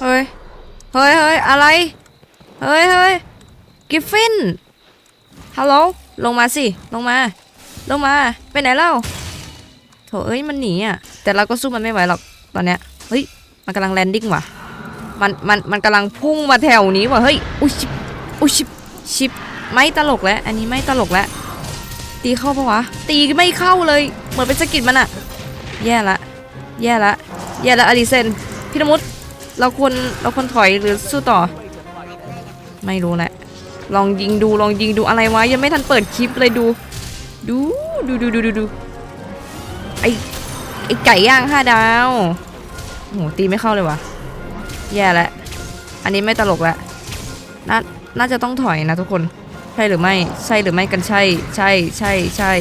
เฮ้ย เฮ้ยเฮ้ยอะไร เฮ้ยเฮ้ยกิฟฟิน ฮัลโหล ลงมาสิ ลงมา ลงมา ไปไหนเล่าโถเอ้ย มันหนีอะ แต่เราก็สู้มันไม่ไหวหรอก ตอนเนี้ย เฮ้ย มันกำลังแลนดิ้งว่ะ มัน มัน มันกำลังพุ่งมาแถวนี้ว่ะ เฮ้ย อุ้ยชิบอุ้ยชิบชิบไม่ตลกแล้ว อันนี้ไม่ตลกแล้ว ตีเข้าปะวะ ตีไม่เข้าเลย เหมือนเป็นสกิดมันอะแย่ละ แย่ละ แย่และอลิเซนพี่นมุตเราควรเราควรถอยหรือสู้ต่อ ไม่รู้แหละ ลองยิงดูลองยิงดูอะไรวะยังไม่ทันเปิดคลิปเลยดู ดูดูดูดูดูดูไอไอไก่ย่างห้าดาวโหตีไม่เข้าเลยวะแย่แล้วอันนี้ไม่ตลกแล้วน่าน่าจะต้องถอยนะทุกคน ใช่หรือไม่ใช่หรือไม่กันใช่ ใช่ใช่ใช่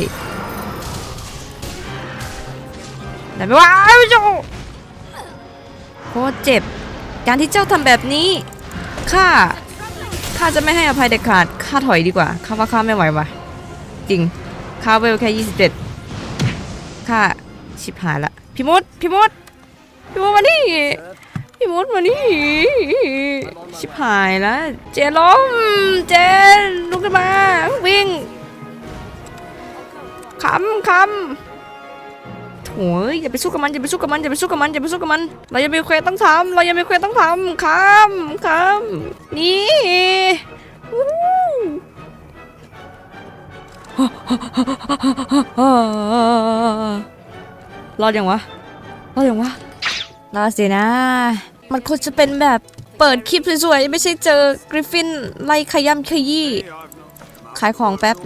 แต่ไม่ว่าอ้าวโจ โคตรเจ็บ การที่เจ้าทำแบบนี้ข้าข้าจะไม่ให้อภัยเด็ดขาดข้าถอยดีกว่าข้าว่าข้าไม่ไหวว่ะจริงข้าเวลแค่27ข้าชิบหายละพี่มดพี่มดพี่มดมานี่พี่มดมานี่ชิบหายแล้วเจล้มเจนลุกขึ้นมาวิ่งคำคำ โอ้ยอย่าไปสู้กับมันอย่าไปสู้กับมันอย่าไปสู้กับมันอย่าไปสู้กับมัน เรายังมีเควสต้องทำเรายังมีเควสต้องทำคำคำนี่รอดยังวะรอดยังวะรอดสินะ มันควรจะเป็นแบบเปิดคลิปสวยๆ ไม่ใช่เจอกริฟฟินไล่ขย้ำขยี้ ขายของแป๊บ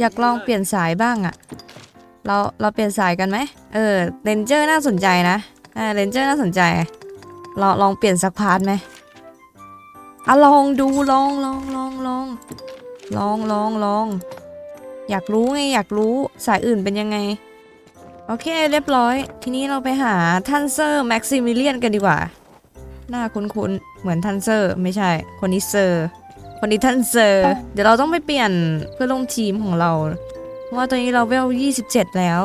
อยากลองเปลี่ยนสายบ้างอะเราเราเปลี่ยนสายกันไหมเออเรนเจอร์น่าสนใจนะเออเรนเจอร์น่าสนใจลองลองเปลี่ยนสักพาร์ทไหมอะลองดูลองลองลองลองลองลองลองอยากรู้ไงอยากรู้สายอื่นเป็นยังไง โอเคเรียบร้อย ทีนี้เราไปหาทันเซอร์แม็กซิมิเลียนกันดีกว่า หน้าคุ้นๆ เหมือนทันเซอร์ ไม่ใช่ คนนี้เซอร์ คนนี้ทันเซอร์ เดี๋ยวเราต้องไปเปลี่ยนเพื่อลงทีมของเรา เพราะว่าตอนนี้เราเวล 27 แล้ว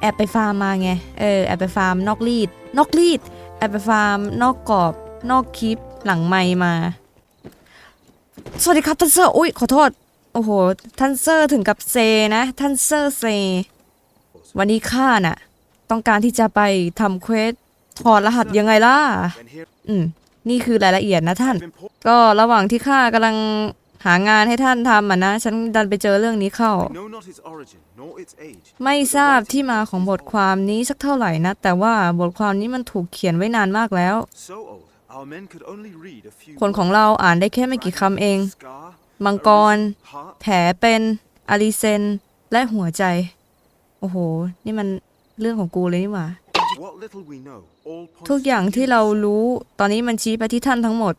แอบไปฟาร์มมาไง เออ แอบไปฟาร์มนอกรีด นอกรีด แอบไปฟาร์มนอกกรอบ นอกคลิป หลังไมมา สวัสดีครับทันเซอร์ อุ้ยขอโทษ โอ้โหทันเซอร์ถึงกับเซนะทันเซอร์เซ วันนี้ข้าน่ะ ต้องการที่จะไปทำเควสถอดรหัสยังไงล่ะ อืม นี่คือรายละเอียดนะท่าน ก็ระหว่างที่ข้ากำลังหางานให้ท่านทำอะนะ ฉันดันไปเจอเรื่องนี้เข้า know not its origin nor its age. ไม่ทราบที่มาของบทความนี้สักเท่าไหร่นะ แต่ว่าบทความนี้มันถูกเขียนไว้นานมากแล้ว So old, our men could only read a few. คนของเราอ่านได้แค่ไม่กี่คำเอง Scar, มังกร heart, แผลเป็นอาริเซน และหัวใจ โอ้โห นี่มันเรื่องของกูเลยนี่หว่า what little we know, all ทุก points อย่างที่เรารู้ตอนนี้มันชี้ไปที่ท่านทั้งหมด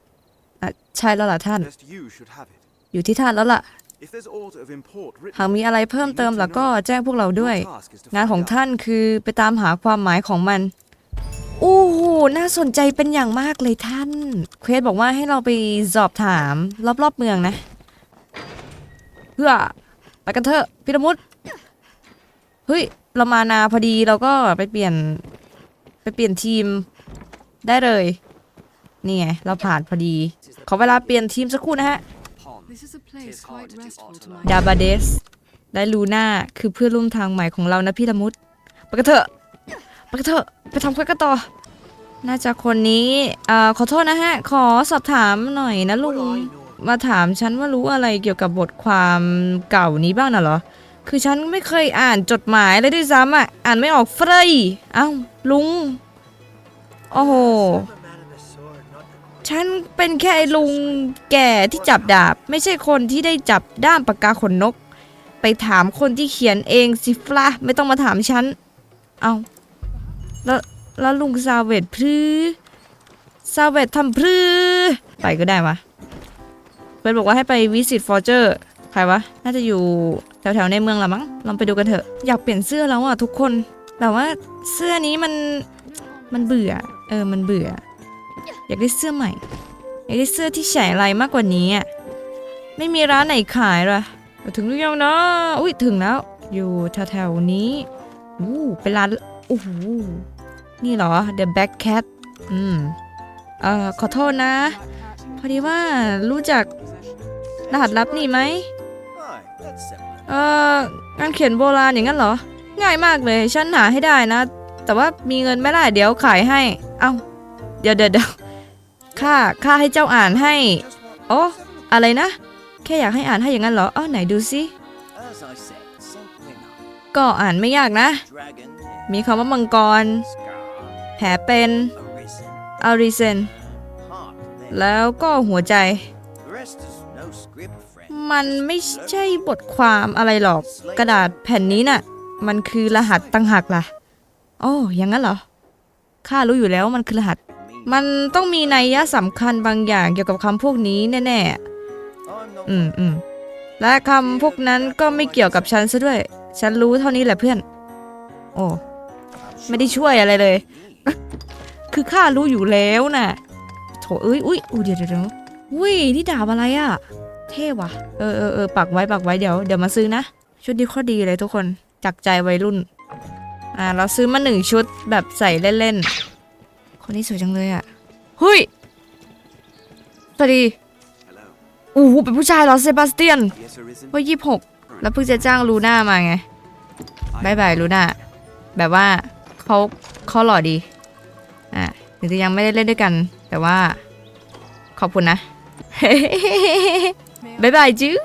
อะใช่แล้วล่ะท่าน lest you should have it. อยู่ที่ท่านแล้วล่ะ If there's aught of import written, หากมีอะไรเพิ่มเติมแล้วก็แจ้งพวกเราด้วย your task is to งานของ find out. ท่านคือไปตามหาความหมายของมันโอ้โหน่าสนใจเป็นอย่างมากเลยท่าน เควสบอกว่าให้เราไปสอบถามรอบๆเมืองนะเพื่อไปกันเถอะพิรมุตเฮ้ยเรามานาพอดีเราก็ไปเปลี่ยน ไปเปลี่ยนทีมได้เลย นี่ไง เราผ่านพอดี ขอเวลาเปลี่ยนทีมสักครู่นะฮะ Pond. This is a place Tis hard quite to do restful to aught my ดาบาเดสและลูน่า คือเพื่อนร่วมทางใหม่ของเรานะพี่ละมุดไปกันเถอะไปกันเถอะ ไปทำเควสกันต่อ น่าจะคนนี้อ่าขอโทษนะฮะ ขอสอบถามหน่อยนะลุง มาถามฉันว่ารู้อะไรเกี่ยวกับบทความเก่านี้บ้างน่ะเหรอ คือฉันไม่เคยอ่านจดหมายเลยด้วยซ้ำอะ อ่านไม่ออกเฟรยเอ้า ลุง โอ้โห ฉันเป็นแค่ไอ้ลุงแก่ที่จับดาบ ไม่ใช่คนที่ได้จับด้ามปากกาขนนก ไปถามคนที่เขียนเองสิฟละไม่ต้องมาถามฉัน เอาแล้วแล้วลุงซาเวตพรือซาเวตทำพรือไปก็ได้วะเพื่อนบอกว่าให้ไปวิสิตฟอร์เจอร์ใครวะ น่าจะอยู่แถวๆในเมืองละมั้ง ลองไปดูกันเถอะ อยากเปลี่ยนเสื้อแล้วอะทุกคน แต่ว่าเสื้อนี้มันมันเบื่อ เออมันเบื่อ อยากได้เสื้อใหม่ อยากได้เสื้อที่ใส่อะไรมากกว่านี้อะไม่มีร้านไหนขายหรอถึงหรือยังนะอุ้ยถึงแล้ว อยู่แถวๆนี้อู้เป็นร้านโอ้โหนี่เหรอ The Black Cat อืมเอ่อขอโทษนะ พอดีว่ารู้จักรหัสลับนี่ไหมเอ่อการเขียนโบราณอย่างนั้นเหรอ ง่ายมากเลยฉันหาให้ได้นะ แต่ว่ามีเงินไม่ได้เดี๋ยวขายให้ เอ้าเดี๋ยวเดี๋ยวเดี๋ยวข้าข้าให้เจ้าอ่านให้โอ้อะไรนะ แค่อยากให้อ่านให้อย่างนั้นเหรออ้าไหนดูสิก็อ่านไม่ยากนะ มีคำว่ามังกร แผลเป็นอาริเซนแล้วก็หัวใจ มันไม่ใช่บทความอะไรหรอก กระดาษแผ่นนี้น่ะ มันคือรหัสตั้งหักล่ะโอ้อย่างนั้นเหรอ ข้ารู้อยู่แล้วมันคือรหัส มันต้องมีนัยยะสำคัญบางอย่างเกี่ยวกับคำพวกนี้แน่ๆ อืมอืมและคำพวกนั้นก็ไม่เกี่ยวกับฉันซะด้วย ฉันรู้เท่านี้แหละเพื่อน โอ้ ไม่ได้ช่วยอะไรเลย คือข้ารู้อยู่แล้วน่ะ โถเอ้ย อุ้ยอุ้ยเดี๋ยวเดี๋ยวเดี๋ยวอุ้ยนี่ดาบอะไรอะ เท่ว่ะ เออเออเออปักไว้ปักไว้เดี๋ยว เดี๋ยวมาซื้อนะ ชุดนี้ข้อดีเลยทุกคน จากใจวัยรุ่น อ่า เราซื้อมาหนึ่งชุดแบบใส่เล่นๆ คนนี้สวยจังเลยอะเฮ้ยสวัสดี Hello. โอ้โหเป็นผู้ชายเหรอเซบาสเตียน Yes, arisen. ว่ายี่หกแล้วเพิ่งจะจ้างลูน่ามาไงบายบายลูน่าแบบว่าเขาเขาหล่อดี อะถึงจะยังไม่ได้เล่นด้วยกัน แต่ว่า ขอบคุณนะบายบายจื้อ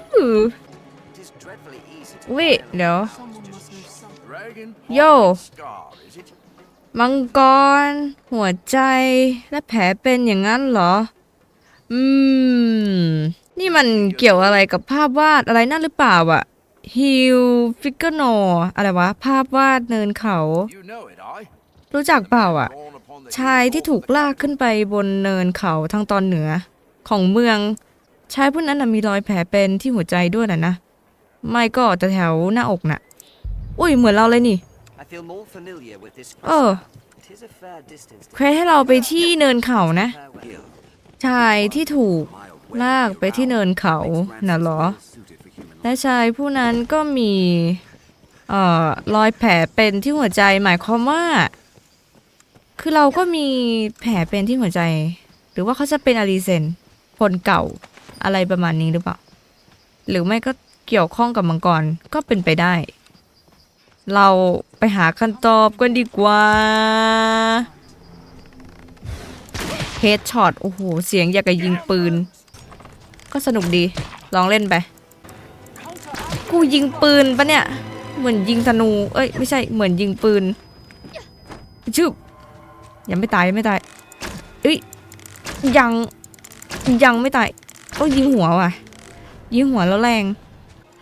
It is dreadfully easy to อุ้ยเดี๋ยว Dragon, Yo. scar, is it? มังกร หัวใจและแผลเป็นอย่างนั้นเหรอ อืม นี่มันเกี่ยวอะไรกับภาพวาดอะไรนั่นหรือเปล่าอะฮิลฟิกเกอร์โนอะไรวะ ภาพวาดเนินเขา รู้จักเปล่าอะชายที่ถูกลากขึ้นไปบนเนินเขาทางตอนเหนือ ของเมือง ชายผู้นั้นมีรอยแผลเป็นที่หัวใจด้วยนะนะ ไม่ก็จะแถวหน้าอกน่ะ อุ้ยเหมือนเราเลยนี่ I feel more familiar with this. เออ It is a fair distance to เควสให้เราไปที่เนินเขานะ farewell. ชายที่ถูกลากไปที่เนินเขาน่ะเหรอ suited for human และชายผู้นั้นก็มีเอ่อรอยแผลเป็นที่หัวใจหมายความว่า คือเราก็มีแผลเป็นที่หัวใจ หรือว่าเขาจะเป็นอารีเซนคนเก่าอะไรประมาณนี้หรือเปล่า หรือไม่ก็เกี่ยวข้องกับมังกรก็เป็นไปได้ เราไปหาคำตอบกันดีกว่าเฮดช็อตโอ้โห เสียงอยากจะยิงปืน ก็สนุกดี ลองเล่นไป กูยิงปืนปะเนี่ย เหมือนยิงธนู เอ้ย ไม่ใช่เหมือนยิงปืนชึบยังไม่ตายยังไม่ตายเอ้ยยังยังไม่ตายโอ้ยิงหัวว่ะ ยิงหัวแล้วแรง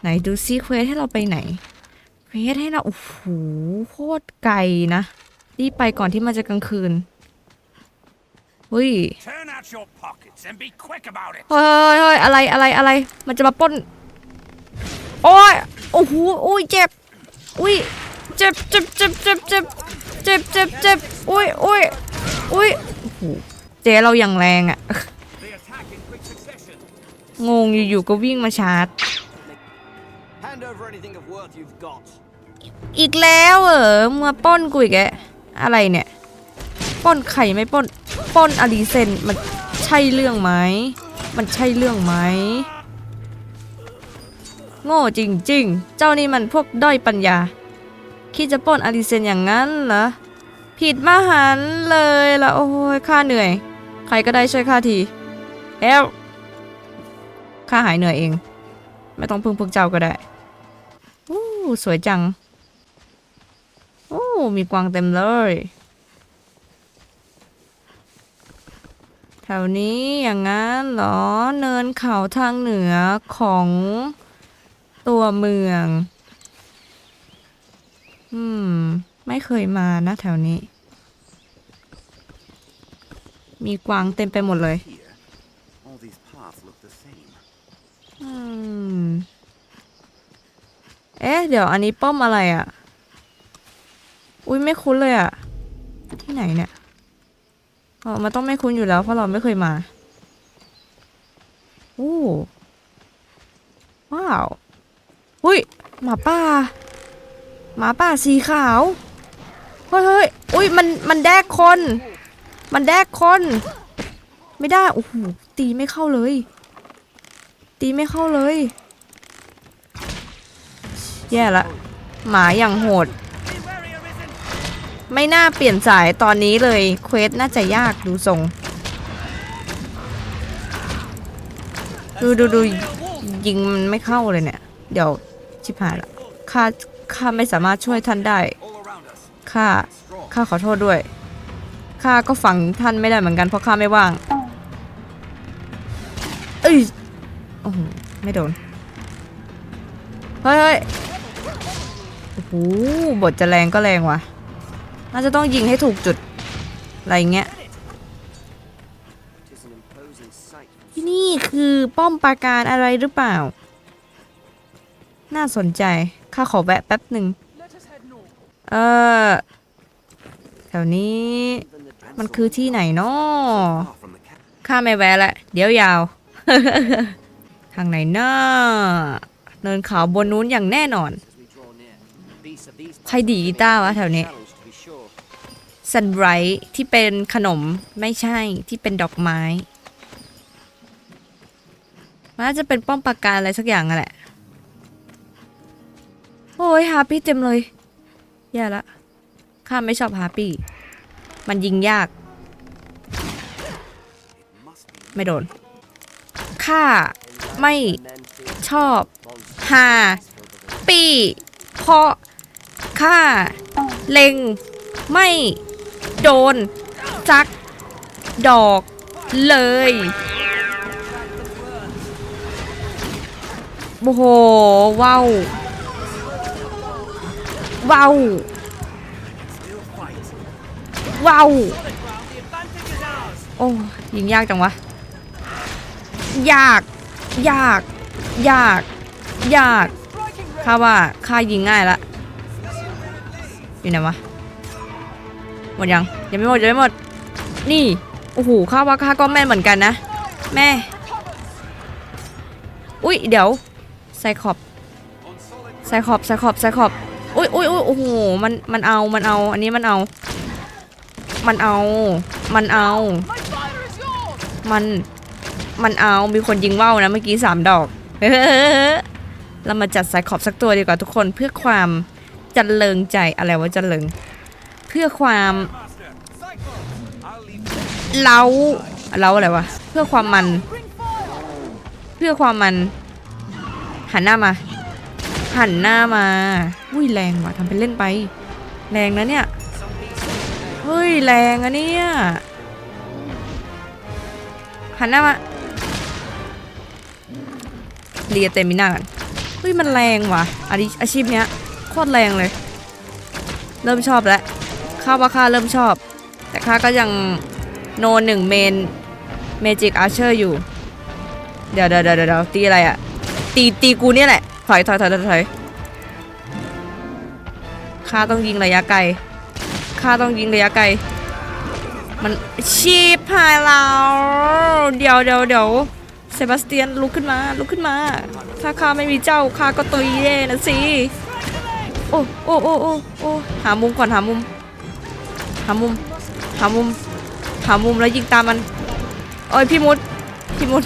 ไหนดูซิเควสให้เราไปไหน สให้เราโอ้โหโคตรไกลนะ รีบไปก่อนที่มันจะกลางคืนเฮ้ย Turn out your pockets and be quick about it. เฮ้ยเฮ้ยอะไรอะไรอะไร มันจะมาปล้น โอ้ย โอ้โหโอ้ยเจ็บ อุ้ย เจ็บเจ็บเจ็บเจ็บเจ็บเจ็บเจ็บเจ็บอุ้ยอุ้ยอุ้ยโอ้โหเจ๊เราอย่างแรงอะ They attack in quick succession. งงอยู่ๆก็วิ่งมาชาร์จ อีกแล้วเหรอมาป้นกูอีกแกอะไรเนี่ยป้นไข่ไม่ป้นป้นอลีเซนมันใช่เรื่องไหมมันใช่เรื่องไหมโง่จริงๆ เจ้านี่มันพวกด้อยปัญญา คิดจะป้นอลีเซนอย่างนั้นเหรอ ผิดมหันเลยละโอ้ยข้าเหนื่อย ใครก็ได้ช่วยข้าทีแล้วข้าหายเหนื่อยเอง ไม่ต้องพึ่งพวกเจ้าก็ได้ อู้สวยจัง โอ้มีกวางเต็มเลย แถวนี้อย่างนั้นเหรอ เนินเขาทางเหนือของตัวเมือง อืม ไม่เคยมานะแถวนี้ มีกวางเต็มไปหมดเลย Here, all these paths look the same. อืมเอ๊ะ เดี๋ยวอันนี้ป้อมอะไรอะ่ะ อุ้ยไม่คุ้นเลยอะ่ะที่ไหนเนี่ยอ๋อมันต้องไม่คุ้นอยู่แล้วเพราะเราไม่เคยมาโอ้ว้าวอุ้ยหมาป่าหมาป่าสีขาวเฮ้ยเฮ้ยอุ้ยมันมันแดกคน มันแดกคน ไม่ได้โอ้โหตีไม่เข้าเลย ตีไม่เข้าเลย แย่ละหมาอย่างโหด ไม่น่าเปลี่ยนสายตอนนี้เลย เควสน่าจะยากดูทรง ดูดูดูยิงมันไม่เข้าเลยเนี่ย เดี๋ยวชิบหายละข้าข้าไม่สามารถช่วยท่านได้ข้าข้าขอโทษด้วยข้าก็ฝังท่านไม่ได้เหมือนกันเพราะข้าไม่ว่าง เอ้ยโอ้โหไม่โดน เฮ้ยเฮ้ยโอ้โหบทจะแรงก็แรงว่ะ น่าจะต้องยิงให้ถูกจุด อะไรเงี้ย ที่นี่คือป้อมปราการอะไรหรือเปล่า น่าสนใจ ข้าขอแวะแป๊บหนึ่ง เออแถวนี้มันคือที่ไหนเนาะข้าไม่แวะละ เดี๋ยวยาว ทางไหนน้าเนินเขาบนนู้นอย่างแน่นอน ใครดีกีตาร์วะแถวนี้ ซันไรท์ที่เป็นขนมไม่ใช่ที่เป็นดอกไม้มันน่าจะเป็นป้อมปราการอะไรสักอย่างอะแหละ โอ้ยฮาปี้เต็มเลยแย่ละข้าไม่ชอบฮาปี้ มันยิงยาก ไม่โดน ข้าไม่ชอบฮาปี้เพราะข้าเล็งไม่ โดนจักดอกเลยโอ้โหว้าวว้าวว้าวโอ้ยิงยากจังวะ ยาก ยาก ยาก ยาก ข้าว่าข้ายิงง่ายละ อยู่ไหนวะ หมดยังยังไม่หมดยังไม่หมด นี่โอ้โหข้าว่าข้าก็แม่นเหมือนกันนะ แม่ อุ้ยเดี๋ยวไซคอบไซคอบไซคอบไซคอบอุ้ยอุ้ยอุ้ยโอ้โหมันมันเอามันเอา อันนี้มันเอา มันเอา มันเอา มันมันเอามีคนยิงว่าวนะเมื่อกี้สามดอกเรามาจัดไซคอบสักตัวดีกว่าทุกคนเพื่อความจันเลิงใจอะไรวะจันเลิง เพื่อความเล้าเล้าอะไรวะ เพื่อความมัน เพื่อความมัน หันหน้ามา หันหน้ามาอุ้ยแรงว่ะทำเป็นเล่นไป แรงนะเนี่ยเฮ้ยแรงอะเนี่ยหันหน้ามาเรียเตมิน่ากันเฮ้ยมันแรงว่ะอาชีอาชีพเนี้ยโคตรแรงเลย เริ่มชอบแล้ว ข้าว่าข้าเริ่มชอบ แต่ข้าก็ยังโนหนึ่งเมนเมจิกอาร์เชอร์อยู่ เดี๋ยวเดี๋ยวเดี๋ยวตีอะไรอะตีตีกูเนี่ยแหละ ถอยถอยถอยถอยข้าต้องยิงระยะไกลข้าต้องยิงระยะไกล มันชีพหายแล้วเดี๋ยวเดี๋ยวเดี๋ยวเซบาสเตียนลุกขึ้นมาลุกขึ้นมา ถ้าข้าไม่มีเจ้าข้าก็ตุยเย่นะสิ โอ้โอ้โอ้โอ้โอ้หามุมก่อนหามุม หามุม หามุม หามุมแล้วยิงตามมันโอ้ยพี่มุด พี่มุด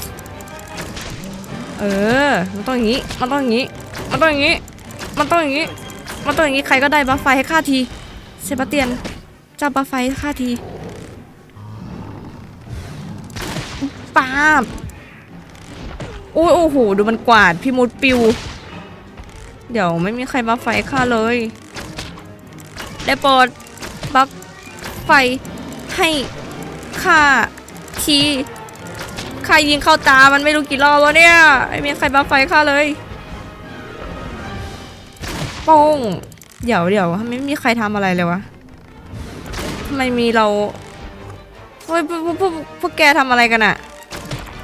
เออ มันต้องอย่างนี้ มันต้องอย่างนี้ มันต้องอย่างนี้ มันต้องอย่างนี้ มันต้องอย่างนี้ ใครก็ได้บัฟไฟให้ข้าที เซบาเตียนจ้าบัฟไฟให้ข้าทีป้าบโอ้ยโอ้โห ดูมันกวาด พี่มุดปิว เดี๋ยวไม่มีใครบัฟไฟข้าเลย ได้โปรด ฟให้ข้าทีข้ายิงเข้าตามันไม่รู้กี่รอบแล้วเนี่ยไม่มีใครบัฟไฟข้าเลยโป้งเดี๋ยวเดี๋ยวทำไมไม่มีใครทำอะไรเลยวะทำไมมีเราเฮ้ยพวกพวกพวกแกทำอะไรกันอะ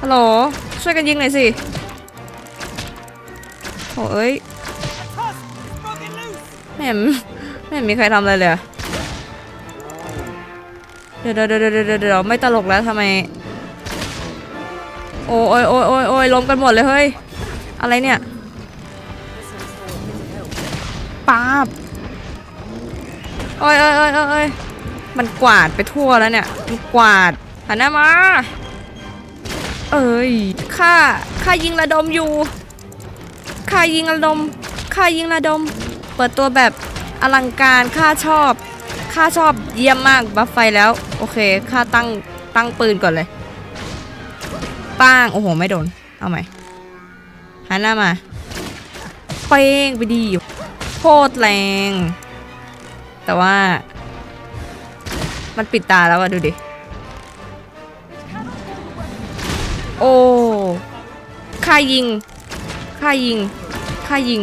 ฮัลโหลช่วยกันยิงหน่อยสิโถ่เอ้ย broken loose. ไม่ไม่มีใครทำอะไรเลยอะ เดี๋ยวเดี๋ยวเดี๋ยวเดี๋ยวเดี๋ยวไม่ตลกแล้วทำไม โอ้ยโอ้ยโอ้ยโอ้ยล้มกันหมดเลยเฮ้ย อะไรเนี่ยป้าบโอ้ยโอ้ยโอ้ยโอ้ยโอ้ยมันกวาดไปทั่วแล้วเนี่ย มันกวาดหันหน้ามา เอ้ยข้าข้ายิงระดมอยู่ข้ายิงระดมข้ายิงระดม เปิดตัวแบบอลังการข้าชอบ ข้าชอบเยี่ยมมากบัฟไฟแล้ว โอเคข้าตั้งตั้งปืนก่อนเลยป้างโอ้โหไม่โดน เอาใหม่หันหน้ามาเป้งไปดีโคตรแรง แต่ว่า มันปิดตาแล้วอะดูดิ โอ้ข้ายิงข้ายิงข้ายิง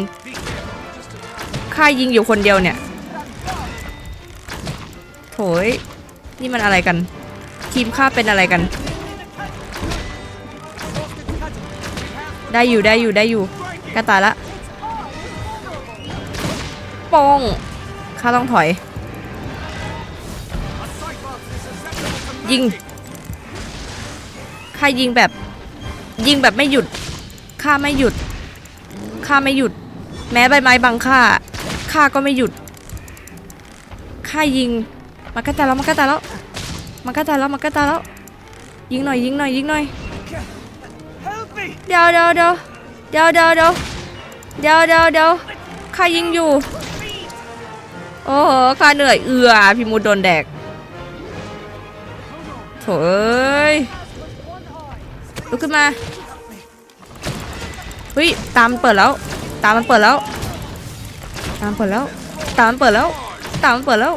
ข้ายิงอยู่คนเดียวเนี่ย โถยนี่มันอะไรกัน ทีมข้าเป็นอะไรกัน ได้อยู่ได้อยู่ได้อยู่กระตายละป้งข้าต้องถอย ยิงข้ายิงแบบ ยิงแบบไม่หยุดข้าไม่หยุดข้าไม่หยุด แม้ใบไม้บังข้าข้าก็ไม่หยุดข้ายิง มันก็ตายแล้วมันก็ตายแล้วมันก็ตายแล้วมันก็ตายแล้วยิงหน่อยยิงหน่อยยิงหน่อยเดี๋ยวเดี๋ยวเดี๋ยวเดี๋ยวเดี๋ยวเดี๋ยวเดี๋ยวเดี๋ยวเดี๋ยวข้ายิงอยู่โอ้โหข้าเหนื่อยเอือพี่มูดโดนแดกโถเอ้ยลุกขึ้นมาเฮ้ยตามเปิดแล้ว ตามมันเปิดแล้ว ตามเปิดแล้ว ตามมันเปิดแล้ว ตามมันเปิดแล้ว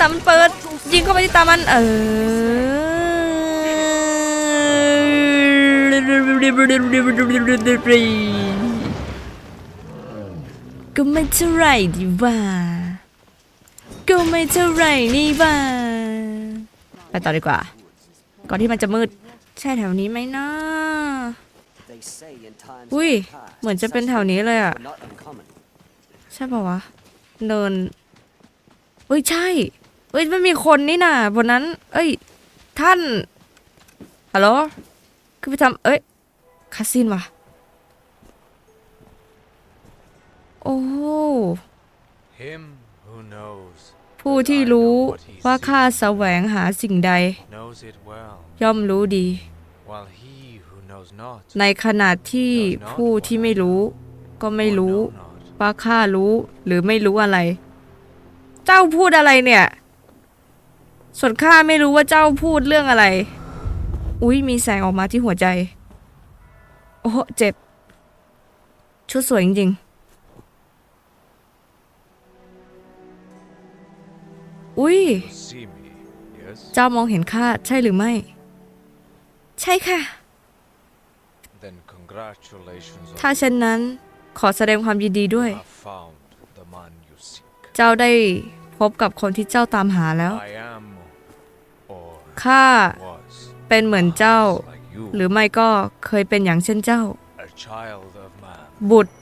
ตามันเปิด ยิงเข้าไปที่ตามันเออก็ไม่เท่าไรดีว่า ก็ไม่เท่าไรนี่ว่า ไปต่อดีกว่า ก่อนที่มันจะมืด ใช่แถวนี้ไหมนะอุ้ย เหมือนจะเป็นแถวนี้เลยอะใช่ป่าวะ เดินเอ้ย ใช่ เอ้ยไม่มีคนนี่น่ะบนนั้น เอ้ย ท่านฮัลโหลคือไปทำเอ้ยคาสินวะโอ้ Him who knows ผู้ที่รู้ว่าข้าแสวงหาสิ่งใด knows it well, ย่อมรู้ดี while he who knows not ในขณะที่ผู้ที่ไม่รู้ ก็ไม่ or รู้ know not. ว่าข้ารู้หรือไม่รู้อะไร เจ้าพูดอะไรเนี่ย ส่วนข้าไม่รู้ว่าเจ้าพูดเรื่องอะไร อุ้ยมีแสงออกมาที่หัวใจ โอ้เจ็บ ชุดสวยจริงๆ อุ้ยเจ้ามองเห็นข้าใช่หรือไม่ ใช่ค่ะ ถ้าเช่นนั้นขอแสดงความยินดีด้วย เจ้าได้พบกับคนที่เจ้าตามหาแล้ว I am, ข้าเป็นเหมือนเจ้า หรือไม่ก็เคยเป็นอย่างเช่นเจ้า บุตร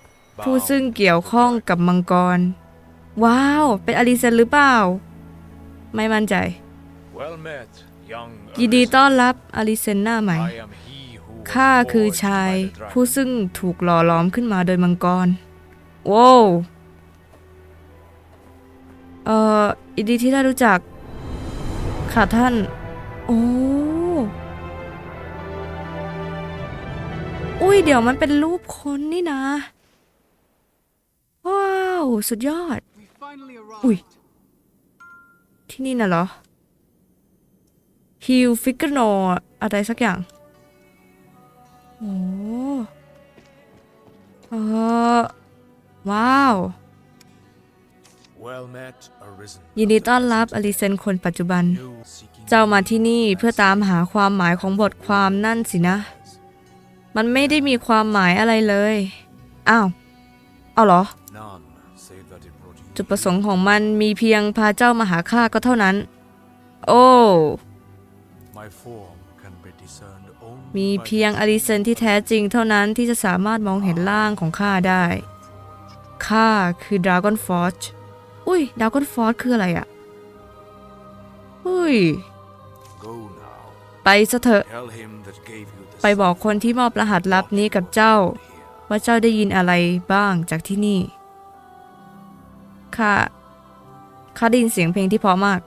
ผู้ซึ่งเกี่ยวข้องกับมังกร ว้าว เป็นอลิเซนหรือเปล่า ไม่มั่นใจ ยินดีต้อนรับอลิเซนหน้าใหม่ ข้าคือชายผู้ซึ่งถูกหล่อล้อมขึ้นมาโดยมังกรว้าวเอ่อยินดีที่ได้รู้จัก ค่ะท่าน โอ้อุ้ยเดี๋ยวมันเป็นรูปคนนี่นะ ว้าว สุดยอด อุ้ย ที่นี่น่ะเหรอฮิลฟิกเกอร์โนอะไรสักอย่าง โอ้เออว้าว Well met, Arisen. ยินดีต้อนรับอลิเซนคนปัจจุบัน You seeking เจ้ามาที่นี่เพื่อตามหาความหมายของบทความนั่นสินะ มันไม่ได้มีความหมายอะไรเลย อ้าว เอาเหรอ จุดประสงค์ของมันมีเพียงพาเจ้ามาหาข้าก็เท่านั้น โอ้ มีเพียงอลิเซนที่แท้จริงเท่านั้นที่จะสามารถมองเห็นร่างของข้าได้ ข้าคือดราก้อนฟอร์จอุ้ยดราก้อนฟอร์จคืออะไรอะอุ้ย ไปซะเถอะ Tell him that gave you the ไปบอกคนที่มอบรหัสลับนี้กับเจ้า here. ว่าเจ้าได้ยินอะไรบ้างจากที่นี่ข้าข้าได้ยินเสียงเพลงที่เพราะมาก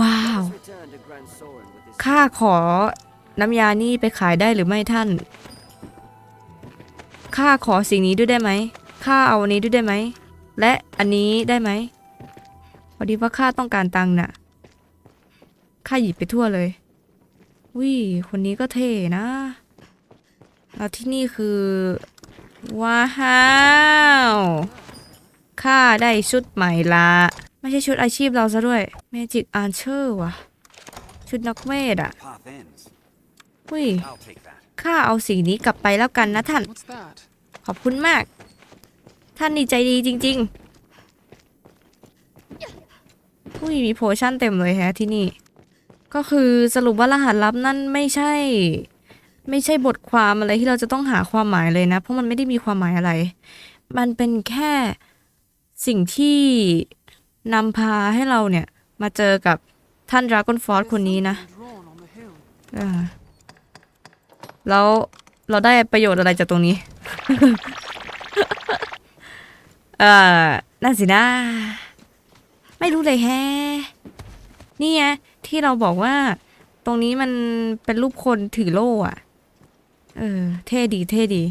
ว้าว Let's return to Grand Soren with this ข้าขอน้ำยานี่ไปขายได้หรือไม่ท่าน ข้าขอสิ่งนี้ด้วยได้ไหม ข้าเอาอันนี้ด้วยได้ไหม และอันนี้ได้ไหม พอดีว่าข้าต้องการตังค์น่ะ ข้าหยิบไปทั่วเลยวิคนนี้ก็เท่นะแล้วที่นี่คือ ว้าวข้าได้ชุดใหม่ละไม่ใช่ชุดอาชีพเราซะด้วย Magic Archer ว่ะ ชุดนักเวทอะ Path ends. อุ้ย I'll take that. ข้าเอาสิ่งนี้กลับไปแล้วกันนะท่าน ขอบคุณมาก ท่านนี่ใจดีจริงๆอุ้ยมีโพชั่นเต็มเลยแฮะที่นี่ ก็คือสรุปว่ารหัสลับนั่นไม่ใช่ ไม่ใช่บทความอะไรที่เราจะต้องหาความหมายเลยนะ เพราะมันไม่ได้มีความหมายอะไร มันเป็นแค่สิ่งที่นำพาให้เราเนี่ย มาเจอกับท่านดราก้อนฟอสคนนี้นะแล้วเราได้ประโยชน์อะไรจากตรงนี้ เออนั่นสินะ ไม่รู้เลยแฮ นี่ไง ที่เราบอกว่า ตรงนี้มันเป็นรูปคนถือโล่อะเออ เท่ดีเท่ดี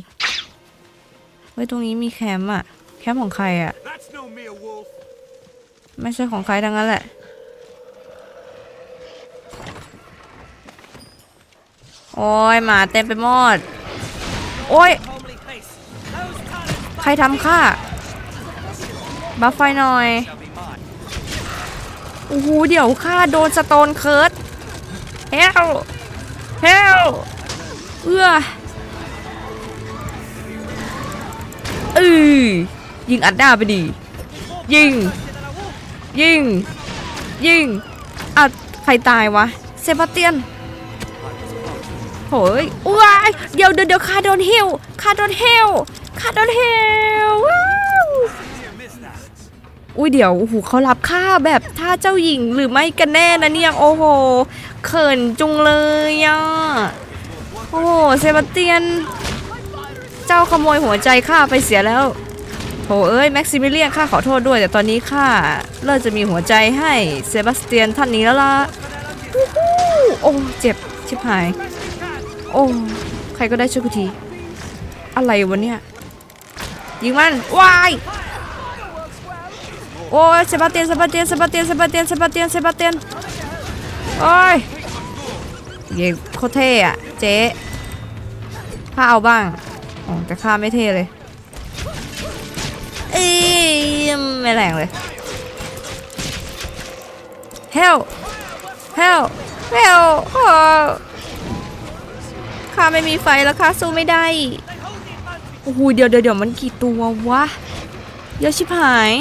เฮ้ย ตรงนี้มีแคมป์อะแคมป์ของใครอะ That's no mere wolf. ไม่ใช่ของใครทั้งนั้นแหละ โอ้ยหมาเต็มไปหมด โอ้ย Homely place. Those talents ใครทำข้าบัฟไฟหน่อย shall be mine. โอ้โหเดี๋ยวข้าโดนสโตนเคิร์ดเฮลเฮลเอื้อเออยิงอัดหน้าไปดียิง ยิง ยิงอะใครตายวะ เซบาสเตียนโหยว้ายเดี๋ยวเดี๋ยวเดี๋ยวข้าโดนเฮิวข้าโดนเฮิวข้าโดนเฮิวว้า อุ้ยเดี๋ยวโอ้โหเขารับค่าแบบท่าเจ้าหญิงหรือไม่กันแน่นะเนี่ยโอ้โหเขินจุงเลยอะโอ้โหเซบาสเตียน เจ้าขโมยหัวใจข้าไปเสียแล้วโถเอ้ยแม็กซิมิเลียนข้าขอโทษด้วย แต่ตอนนี้ข้าเริ่มจะมีหัวใจให้เซบาสเตียนท่านนี้แล้วล่ะโอ้เจ็บชิบหาย โอ้ใครก็ได้ช่วยกูที อะไรวะเนี่ยยิงมันวาย โอ้ยเซบาเตียนเซบาเตียนเซบาเตียนเซบาเตียนเซบาเตียนเซบาเตียนโอ้ยเย่โคตรเท่อะเจ๊ข้าเอาบ้างอ๋อแต่ข้าไม่เท่เลยเอ้ยไม่แรงเลย help help help ข้าไม่มีไฟแล้วข้าสู้ไม่ได้โอ้โหเดี๋ยวเดี๋ยวเดี๋ยวมันกี่ตัววะเยอะชิบหาย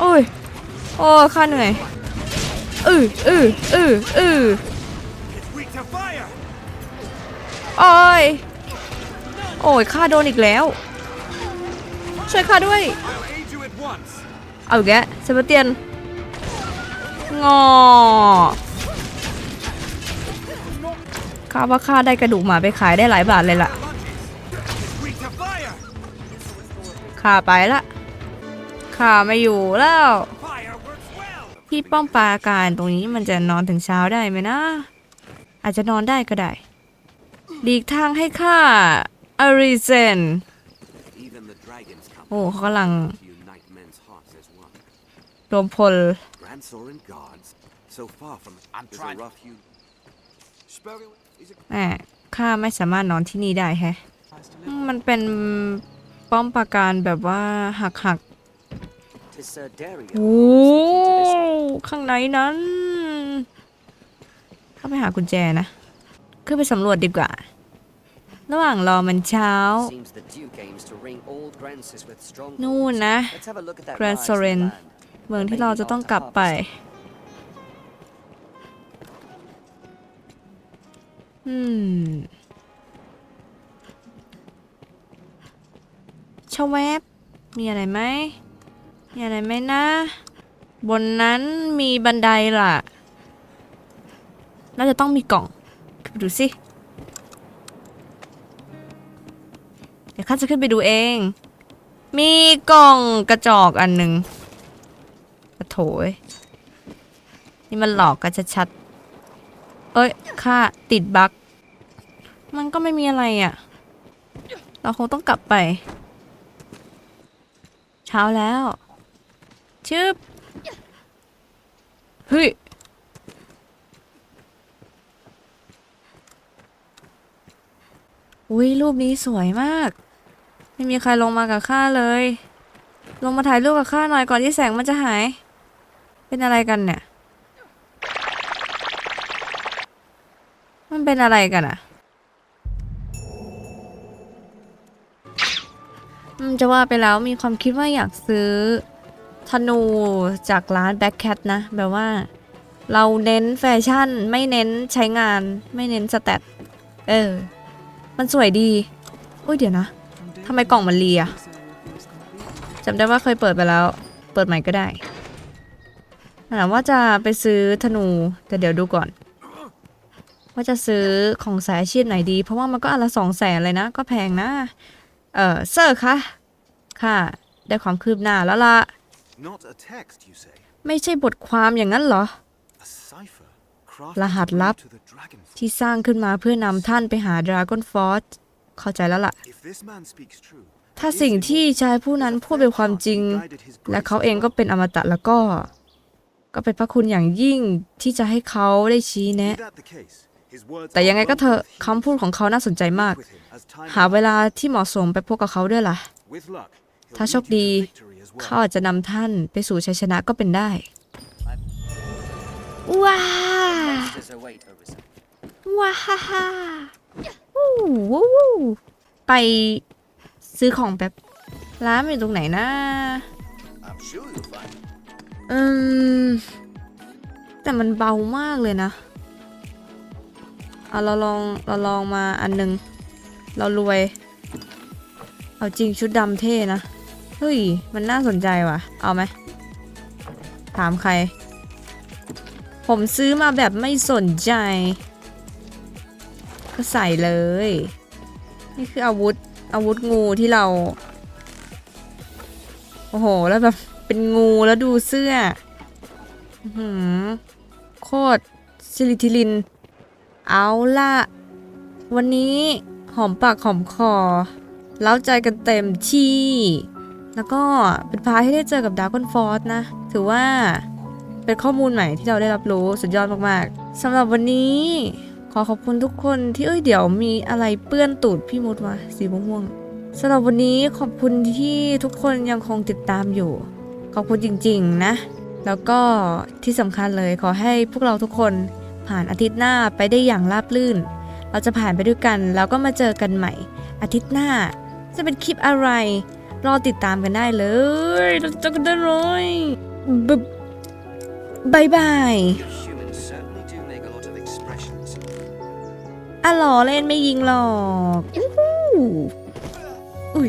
โอ้ย โอ้ข้าเหนื่อยอืออืออืออือโอ้ย โอ้ยข้าโดนอีกแล้ว ช่วยข้าด้วย เอาอีกแกเซบาเตียน งอข้าว่าข้าได้กระดูกหมาไปขายได้หลายบาทเลยล่ะข้าไปละ ข้าไม่อยู่แล้ว Fire works well. ที่ป้อมปราการตรงนี้มันจะนอนถึงเช้าได้ไหมนะ อาจจะนอนได้ก็ได้หลีกทางให้ข้าอาริเซน Even the dragons come โอ้เขากำลัง to unite men's hearts as one. รวมพล Grand Soren guards. So far from it. I'm trying- a rough you. Spurrier is a แหมข้าไม่สามารถนอนที่นี่ได้แฮะอืมมันเป็นป้อมปราการแบบว่าหักหัก โอ้ข้างในนั้นเข้าไปหากุญแจนะขึ้นไปสำรวจดีกว่า ระหว่างรอมันเช้า นู่นนะ Let's have a look at that Grand rise in Soren land. เมืองที่เราจะต้องกลับไปอืมชะแวบมีอะไรไหม มีอะไรไหมนะ บนนั้นมีบันไดล่ะ น่าจะต้องมีกล่องขึ้นไปดูสิแต่ข้าจะขึ้นไปดูเอง มีกล่องกระจอกอันหนึ่งกระโถยนี่มันหลอกกันชัดๆ เอ้ยข้าติดบั๊กมันก็ไม่มีอะไรอะ่ะ เราคงต้องกลับไป เช้าแล้ว ชึบเฮ้ยอุ้ยรูปนี้สวยมาก ไม่มีใครลงมากับข้าเลย ลงมาถ่ายรูปกับข้าหน่อยก่อนที่แสงมันจะหาย เป็นอะไรกันเนี่ย มันเป็นอะไรกันอะอืมจะว่าไปแล้วมีความคิดว่าอยากซื้อ ธนูจากร้าน Back Cat นะ แบบว่า เราเน้นแฟชั่นไม่เน้นใช้งานไม่เน้นสแตทเออ มันสวยดี อุ้ยเดี๋ยวนะทำไมกล่องมันเลียจำได้ว่าเคยเปิดไปแล้ว เปิดใหม่ก็ได้ถามว่าจะไปซื้อธนู แต่เดี๋ยวดูก่อน ว่าจะซื้อของสายอาชีพไหนดี เพราะว่ามันก็อันละสองแสนเลยนะ ก็แพงนะ เออเซอร์คะค่ะ ได้ความคืบหน้าแล้วล่ะ a text, you say? ไม่ใช่บทความอย่างนั้นเหรอ A cipher crafted รหัสลับ to the Dragonfall. ที่สร้างขึ้นมาเพื่อนำท่านไปหาดราก้อนฟอสเข้าใจแล้วล่ะ If this man speaks true, ถ้าสิ่งที่ชายผู้นั้นพูดเป็นความจริง และเขาเองก็เป็นอมตะแล้วก็ ก็เป็นพระคุณอย่างยิ่งที่จะให้เขาได้ชี้แนะ Be that the case, his words แต่ยังไง are ก็ well เถอะ worth heeding. คำพูดของเขาน่าสนใจมาก With him as time หาเวลาที่เหมาะสมไปพบกับเขาด้วยล่ะ With luck, he'll ถ้าโช lead ค you to ดี victory as well. เขาอาจจะนำท่านไปสู่ชัยชนะก็เป็นได้ ว้า Monsters await, Orisa. ว้าฮ่าฮ่าวู้วู้วู้ไปซื้อของแบบร้านมันอยู่ตรงไหนนะ I'm sure you'll find it. อืม แต่มันเบามากเลยนะเอาเราลองเราลองมาอันหนึ่งเรารวย เอาจริงชุดดำเท่นะ เฮ้ย มันน่าสนใจว่ะ เอาไหม ถามใคร ผมซื้อมาแบบไม่สนใจ ก็ใส่เลย นี่คืออาวุธ อาวุธงูที่เรา โอ้โห แล้วแบบ เป็นงูแล้วดูเสื้อหือโคตรซิลิทิลิน เอาละวันนี้หอมปากหอมคอ เล้าใจกันเต็มที่ แล้วก็เป็นพาที่ได้เจอกับดาร์กอนฟอร์สนะ ถือว่าเป็นข้อมูลใหม่ที่เราได้รับรู้สุดยอดมากๆสำหรับวันนี้ ขอขอบคุณทุกคนที่เอ้ยเดี๋ยวมีอะไรเปื้อนตูดพี่มดวะสีม่วงๆสำหรับวันนี้ขอบคุณที่ทุกคนยังคงติดตามอยู่ ขอบคุณจริงๆนะ แล้วก็ที่สำคัญเลยขอให้พวกเราทุกคนผ่านอาทิตย์หน้าไปได้อย่างราบรื่น เราจะผ่านไปด้วยกัน แล้วก็มาเจอกันใหม่ อาทิตย์หน้าจะเป็นคลิปอะไร รอติดตามกันได้เลยเราจอกันได้เลยบบายบายอะหล่อเล่นไม่ยิงหรอกอู้ย